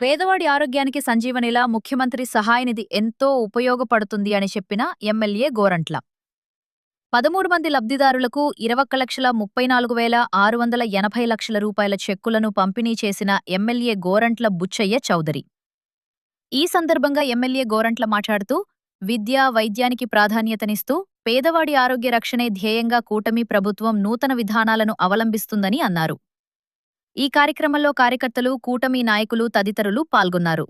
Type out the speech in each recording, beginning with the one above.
పేదవాడి ఆరోగ్యానికి సంజీవనిలా ముఖ్యమంత్రి సహాయనిధి ఎంతో ఉపయోగపడుతుంది అని చెప్పిన ఎమ్మెల్యే గోరంట్ల. పదమూడు మంది లబ్ధిదారులకు ఇరవక్క లక్షల ముప్పై నాలుగు వేల ఆరు వందల ఎనభై లక్షల రూపాయల చెక్కులను పంపిణీ చేసిన ఎమ్మెల్యే గోరంట్ల బుచ్చయ్య చౌదరి. ఈ సందర్భంగా ఎమ్మెల్యే గోరంట్ల మాట్లాడుతూ విద్య వైద్యానికి ప్రాధాన్యతనిస్తూ పేదవాడి ఆరోగ్య రక్షణే ధ్యేయంగా కూటమి ప్రభుత్వం నూతన విధానాలను అవలంబిస్తుందని అన్నారు. ఈ కార్యక్రమంలో కార్యకర్తలు కూటమి నాయకులు తదితరులు పాల్గొన్నారు.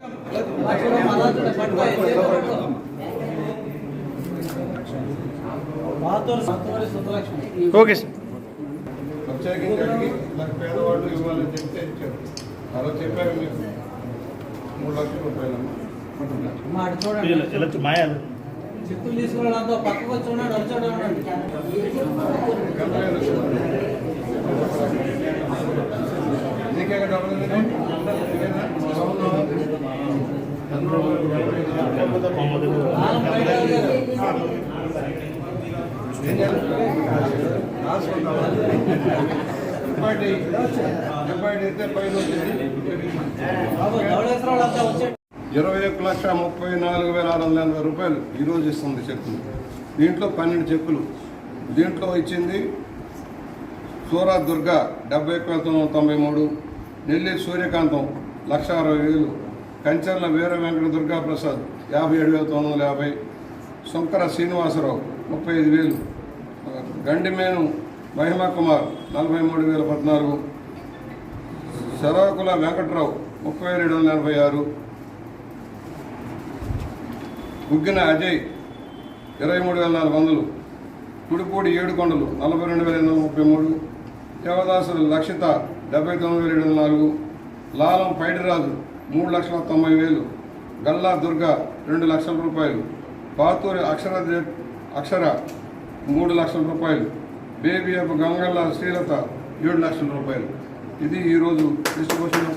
Okay sir. ప్రత్యేకించి అడిగి నాకు పేదవాళ్ళు ఇరవై ఒక్క లక్ష ముప్పై నాలుగు వేల ఆరు వందల ఎనభై రూపాయలు ఈరోజు ఇస్తుంది చెక్కులు దీంట్లో పన్నెండు చెక్కులు. దీంట్లో ఇచ్చింది సూరా దుర్గా డెబ్బై ఒక్క వేల తొమ్మిది వందల తొంభై మూడు. నెల్లి సూర్యకాంతం లక్ష అరవై వేలు. కంచర్ల వీర వెంకట దుర్గాప్రసాద్ యాభై ఏడు వేల తొమ్మిది వందల యాభై. శంకర శ్రీనివాసరావు ముప్పై ఐదు వేలు. గండిమేను మహిమా కుమార్ నలభై మూడు వేల పద్నాలుగు. శరాకుల వెంకట్రావు ముప్పై రెండు వందల ఎనభై ఆరు. గుగ్గిన అజయ్ ఇరవై మూడు వేల నాలుగు వందలు. కుడిపూడి ఏడుకొండలు నలభై రెండు వేల ఎనిమిది ముప్పై మూడు. దేవదాసులు లక్షిత డెబ్బై తొమ్మిది వేల ఏడు వందల నాలుగు లాలం పైడిరాజు మూడు లక్షల తొంభై వేలు గల్లా దుర్గా రెండు లక్షల రూపాయలు పాతూరి అక్షర అక్షర మూడు లక్షల రూపాయలు బేబీ అప్ గంగల్ల శ్రీలత ఏడు లక్షల రూపాయలు. ఇది ఈరోజు డిస్ట్రిబ్యూషన్